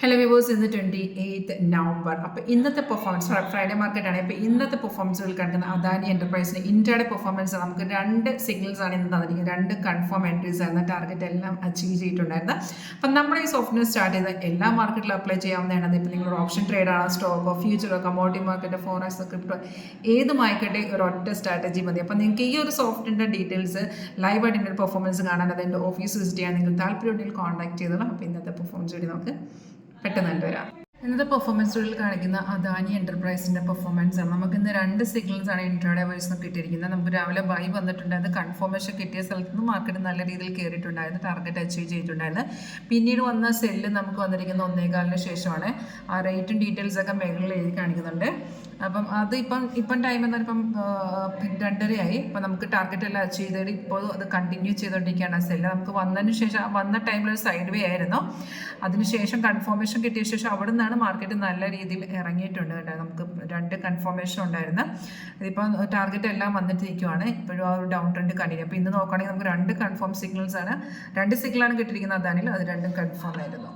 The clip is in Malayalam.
ഹലോ വിവോസ് ഇന്ന് ട്വന്റി എയ്ത്ത് നവംബർ അപ്പോൾ ഇന്നത്തെ പെർഫോമൻസ് ഫ്രൈഡേ മാർക്കറ്റ് മാർക്കറ്റാണ് അപ്പോൾ ഇന്നത്തെ പെർഫോമൻസുകൾ കണ്ടുന്ന അദാനി എന്റർപ്രൈസിന് ഇന്ത്യയുടെ പെർഫോമൻസ് നമുക്ക് രണ്ട് സിഗ്നൽസ് ആണ് ഇന്ന് തന്നിരിക്കുന്നത്. രണ്ട് കൺഫേം എൻട്രീസ് ആയിരുന്ന ടാർഗറ്റ് എല്ലാം അച്ചീവ് ചെയ്തിട്ടുണ്ടായിരുന്നു അപ്പം നമ്മുടെ ഈ സോഫ്റ്റ്വെയർ സ്റ്റാർട്ട് ചെയ്ത എല്ലാ മാർക്കറ്റിലും അപ്ലൈ ചെയ്യാവുന്നതാണ്. ഇപ്പോൾ നിങ്ങൾ ഓപ്ഷൻ ട്രേഡാണ് സ്റ്റോക്കോ ഫ്യൂച്ചറോ കമോഡിറ്റി മാർക്കറ്റ് ഫോറക്സ് ക്രിപ്റ്റോ ഏതുമായിക്കട്ടെ ഒരു ഒറ്റ സ്ട്രാറ്റജി മതി. അപ്പം നിങ്ങൾക്ക് ഈ ഒരു സോഫ്റ്റിന്റെ ഡീറ്റെയിൽസ് ലൈവായിട്ട് എന്റെ പെർഫോമൻസ് കാണാൻ അതിന്റെ ഓഫീസ് വിസിറ്റ് ചെയ്യാൻ നിങ്ങൾ താല്പര്യമുണ്ടെങ്കിൽ കോൺടാക്ട് ചെയ്തോളാം. അപ്പോൾ ഇന്നത്തെ പെർഫോമൻസ് വേണ്ടി നമുക്ക് പെട്ടെന്ന് കണ്ടുവരാം ഇന്നത്തെ പെർഫോമൻസുകളിൽ കാണിക്കുന്ന അദാനി എന്റർപ്രൈസിന്റെ പെർഫോമൻസ് ആണ്. നമുക്ക് ഇന്ന് രണ്ട് സിഗ്നൽസ് ആണ് ഇൻട്രോഡേ വോയിസ് കിട്ടിയിരിക്കുന്നത്. നമുക്ക് രാവിലെ ബൈ വന്നിട്ടുണ്ട് അത് കൺഫർമേഷൻ കിട്ടിയ സ്ഥലത്ത് നിന്ന് മാർക്കറ്റ് നല്ല രീതിയിൽ കയറിയിട്ടുണ്ടായിരുന്നു ടാർഗറ്റ് അച്ചീവ് ചെയ്തിട്ടുണ്ടായിരുന്നു. പിന്നീട് വന്ന സെല്ല് നമുക്ക് വന്നിരിക്കുന്ന ഒന്നേകാലിന് ശേഷമാണ്. ആ റേറ്റും ഡീറ്റെയിൽസ് ഒക്കെ മേഖലയിൽ എഴുതി കാണിക്കുന്നുണ്ട്. അപ്പം അത് ഇപ്പം ഇപ്പം ടൈം എന്നാൽ ഇപ്പം രണ്ടരയായി. ഇപ്പം നമുക്ക് ടാർഗറ്റ് എല്ലാം അച്ചീവ് ചെയ്തിട്ട് ഇപ്പോൾ അത് കണ്ടിന്യൂ ചെയ്തുകൊണ്ടിരിക്കുകയാണ് സെല്ല് നമുക്ക് വന്നതിന് ശേഷം വന്ന ടൈമിൽ ഒരു സൈഡ് വേ ആയിരുന്നു. അതിനുശേഷം കൺഫർമേഷൻ കിട്ടിയ ശേഷം അവിടെ നിന്നാണ് മാർക്കറ്റ് നല്ല രീതിയിൽ ഇറങ്ങിയിട്ടുണ്ട് കേട്ടോ. നമുക്ക് രണ്ട് കൺഫർമേഷൻ ഉണ്ടായിരുന്നു. ഇതിപ്പം ടാർഗറ്റ് എല്ലാം വന്നിട്ട് നിൽക്കുവാണ് ഇപ്പോഴും ആ ഒരു ഡൗൺ ട്രെൻഡ് കണ്ടിന്യൂ അപ്പോൾ ഇന്ന് നോക്കുകയാണെങ്കിൽ നമുക്ക് രണ്ട് കൺഫേം സിഗ്നൽസ് ആണ്. രണ്ട് സിഗ്നലാണ് കിട്ടിയിരിക്കുന്നത് അതാണെങ്കിൽ അത് രണ്ടും കൺഫേം ആയിരുന്നു.